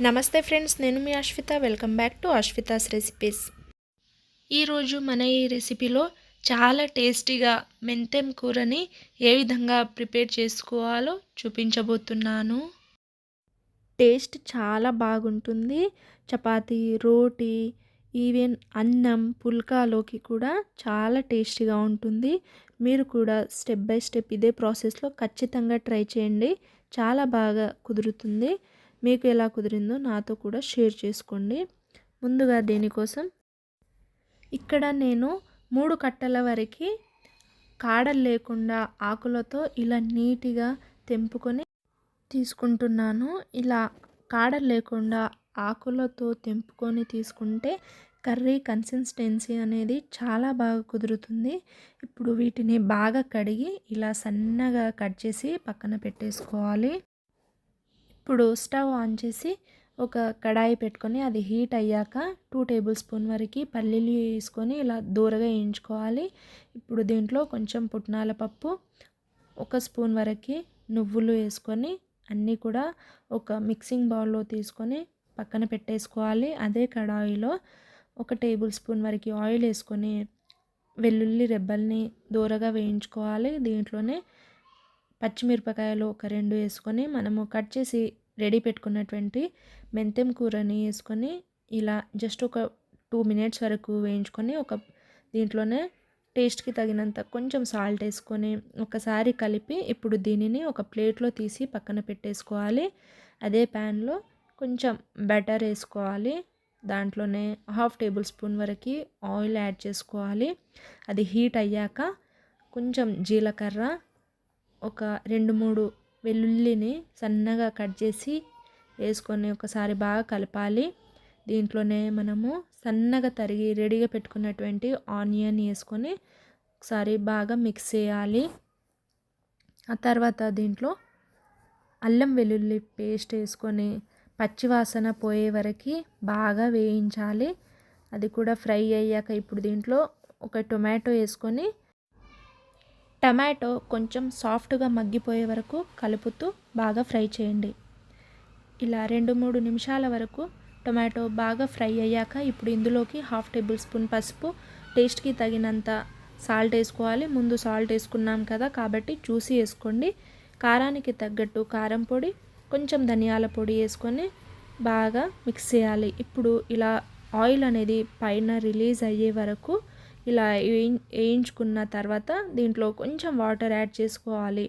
నమస్తే ఫ్రెండ్స్ నేను మీ Ashwitha. Welcome back to Ashwitha's recipes. ఈరోజు మన ఈ రెసిపీలో చాలా టేస్టీగా మెంతెం కూరని ఏ విధంగా ప్రిపేర్ చేసుకోవాలో చూపించబోతున్నాను. టేస్ట్ చాలా బాగుంటుంది. చపాతి రోటీ ఈవెన్ అన్నం పుల్కాలోకి కూడా చాలా టేస్టీగా ఉంటుంది. మీరు కూడా స్టెప్ బై స్టెప్ ఇదే ప్రాసెస్లో ఖచ్చితంగా ట్రై చేయండి. చాలా బాగా కుదురుతుంది. మీకు ఎలా కుదిరిందో నాతో కూడా షేర్ చేసుకోండి. ముందుగా దీనికోసం ఇక్కడ నేను మూడు కట్టల వరకు కాడలు లేకుండా ఆకులతో ఇలా నీట్గా తెంపుకొని తీసుకుంటున్నాను. ఇలా కాడలు లేకుండా ఆకులతో తెంపుకొని తీసుకుంటే కర్రీ కన్సిస్టెన్సీ అనేది చాలా బాగా కుదురుతుంది. ఇప్పుడు వీటిని బాగా కడిగి ఇలా సన్నగా కట్ చేసి పక్కన పెట్టేసుకోవాలి. ఇప్పుడు స్టవ్ ఆన్ చేసి ఒక కడాయి పెట్టుకొని అది హీట్ అయ్యాక టూ టేబుల్ స్పూన్ వరకు పల్లీలు వేసుకొని ఇలా దూరగా వేయించుకోవాలి. ఇప్పుడు దీంట్లో కొంచెం పుట్నాల పప్పు ఒక స్పూన్ వరకు నువ్వులు వేసుకొని అన్నీ కూడా ఒక మిక్సింగ్ బౌల్లో తీసుకొని పక్కన పెట్టేసుకోవాలి. అదే కడాయిలో ఒక టేబుల్ స్పూన్ వరకు ఆయిల్ వేసుకొని వెల్లుల్లి రెబ్బల్ని దూరగా వేయించుకోవాలి. దీంట్లోనే పచ్చిమిరపకాయలు ఒక రెండు వేసుకొని మనము కట్ చేసి రెడీ పెట్టుకున్నటువంటి మెంతెం కూరని వేసుకొని ఇలా జస్ట్ ఒక టూ మినిట్స్ వరకు వేయించుకొని ఒక దీంట్లోనే టేస్ట్కి తగినంత కొంచెం సాల్ట్ వేసుకొని ఒకసారి కలిపి ఇప్పుడు దీనిని ఒక ప్లేట్లో తీసి పక్కన పెట్టేసుకోవాలి. అదే ప్యాన్లో కొంచెం బెటర్ వేసుకోవాలి. దాంట్లోనే హాఫ్ టేబుల్ స్పూన్ వరకు ఆయిల్ యాడ్ చేసుకోవాలి. అది హీట్ అయ్యాక కొంచెం జీలకర్ర ఒక రెండు మూడు వెల్లుల్లిని సన్నగా కట్ చేసి వేసుకొని ఒకసారి బాగా కలపాలి. దీంట్లోనే మనము సన్నగా తరిగి రెడీగా పెట్టుకున్నటువంటి ఆనియన్ వేసుకొని ఒకసారి బాగా మిక్స్ చేయాలి. ఆ తర్వాత దీంట్లో అల్లం వెల్లుల్లి పేస్ట్ వేసుకొని పచ్చివాసన పోయే వరకు బాగా వేయించాలి. అది కూడా ఫ్రై అయ్యాక ఇప్పుడు దీంట్లో ఒక టొమాటో వేసుకొని టమాటో కొంచెం సాఫ్ట్గా మగ్గిపోయే వరకు కలుపుతూ బాగా ఫ్రై చేయండి. ఇలా రెండు మూడు నిమిషాల వరకు టొమాటో బాగా ఫ్రై అయ్యాక ఇప్పుడు ఇందులోకి హాఫ్ టేబుల్ స్పూన్ పసుపు టేస్ట్కి తగినంత సాల్ట్ వేసుకోవాలి. ముందు సాల్ట్ వేసుకున్నాం కదా కాబట్టి చూసి వేసుకోండి. కారానికి తగ్గట్టు కారం పొడి కొంచెం ధనియాల పొడి వేసుకొని బాగా మిక్స్ చేయాలి. ఇప్పుడు ఇలా ఆయిల్ అనేది పైన రిలీజ్ అయ్యే వరకు ఇలా వేయించుకున్న తర్వాత దీంట్లో కొంచెం వాటర్ యాడ్ చేసుకోవాలి.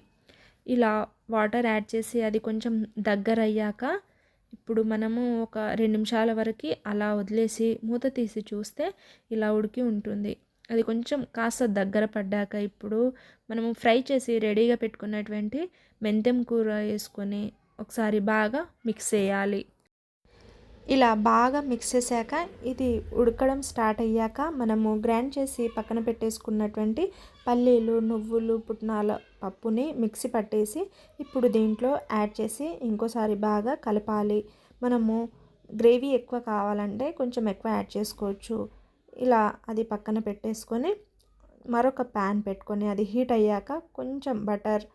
ఇలా వాటర్ యాడ్ చేసి అది కొంచెం దగ్గర అయ్యాక ఇప్పుడు మనము ఒక రెండు నిమిషాల వరకు అలా వదిలేసి మూత తీసి చూస్తే ఇలా ఉడికి ఉంటుంది. అది కొంచెం కాస్త దగ్గర పడ్డాక ఇప్పుడు మనము ఫ్రై చేసి రెడీగా పెట్టుకున్నటువంటి మెంతెం కూర వేసుకొని ఒకసారి బాగా మిక్స్ చేయాలి. ఇలా బాగా మిక్స్ చేశాక ఇది ఉడకడం స్టార్ట్ అయ్యాక మనము గ్రైండ్ చేసి పక్కన పెట్టేసుకున్నటువంటి పల్లీలు నువ్వులు పుట్నాల పప్పుని మిక్సీ పట్టేసి ఇప్పుడు దీంట్లో యాడ్ చేసి ఇంకోసారి బాగా కలపాలి. మనము గ్రేవీ ఎక్కువ కావాలంటే కొంచెం ఎక్కువ యాడ్ చేసుకోవచ్చు. ఇలా అది పక్కన పెట్టేసుకొని మరొక ప్యాన్ పెట్టుకొని అది హీట్ అయ్యాక కొంచెం బటర్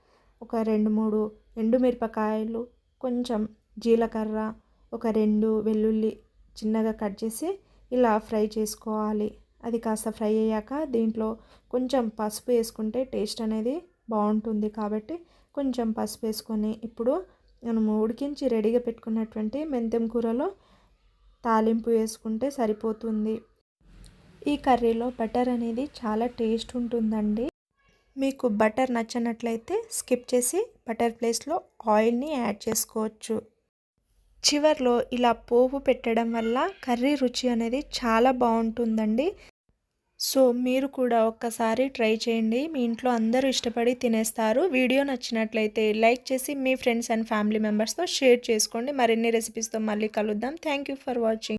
ఒక రెండు మూడు ఎండుమిరపకాయలు కొంచెం జీలకర్ర ఒక రెండు వెల్లుల్లి చిన్నగా కట్ చేసి ఇలా ఫ్రై చేసుకోవాలి. అది కాస్త ఫ్రై అయ్యాక దీంట్లో కొంచెం పసుపు వేసుకుంటే టేస్ట్ అనేది బాగుంటుంది కాబట్టి కొంచెం పసుపు వేసుకొని ఇప్పుడు మనము ఉడికించి రెడీగా పెట్టుకున్నటువంటి మెంతెం కూరలో తాలింపు వేసుకుంటే సరిపోతుంది. ఈ కర్రీలో బటర్ అనేది చాలా టేస్ట్ ఉంటుందండి. మీకు బటర్ నచ్చినట్లయితే స్కిప్ చేసి బటర్ ప్లేస్లో ఆయిల్ని యాడ్ చేసుకోవచ్చు. చివర్లో ఇలా పోపు పెట్టడం వల్ల కర్రీ రుచి అనేది చాలా బాగుంటుందండి. సో మీరు కూడా ఒక్కసారి ట్రై చేయండి. మీ ఇంట్లో అందరూ ఇష్టపడి తినేస్తారు. వీడియో నచ్చినట్లయితే లైక్ చేసి మీ ఫ్రెండ్స్ అండ్ ఫ్యామిలీ మెంబర్స్తో షేర్ చేసుకోండి. మరిన్ని రెసిపీస్తో మళ్ళీ కలుద్దాం. Thank you for watching.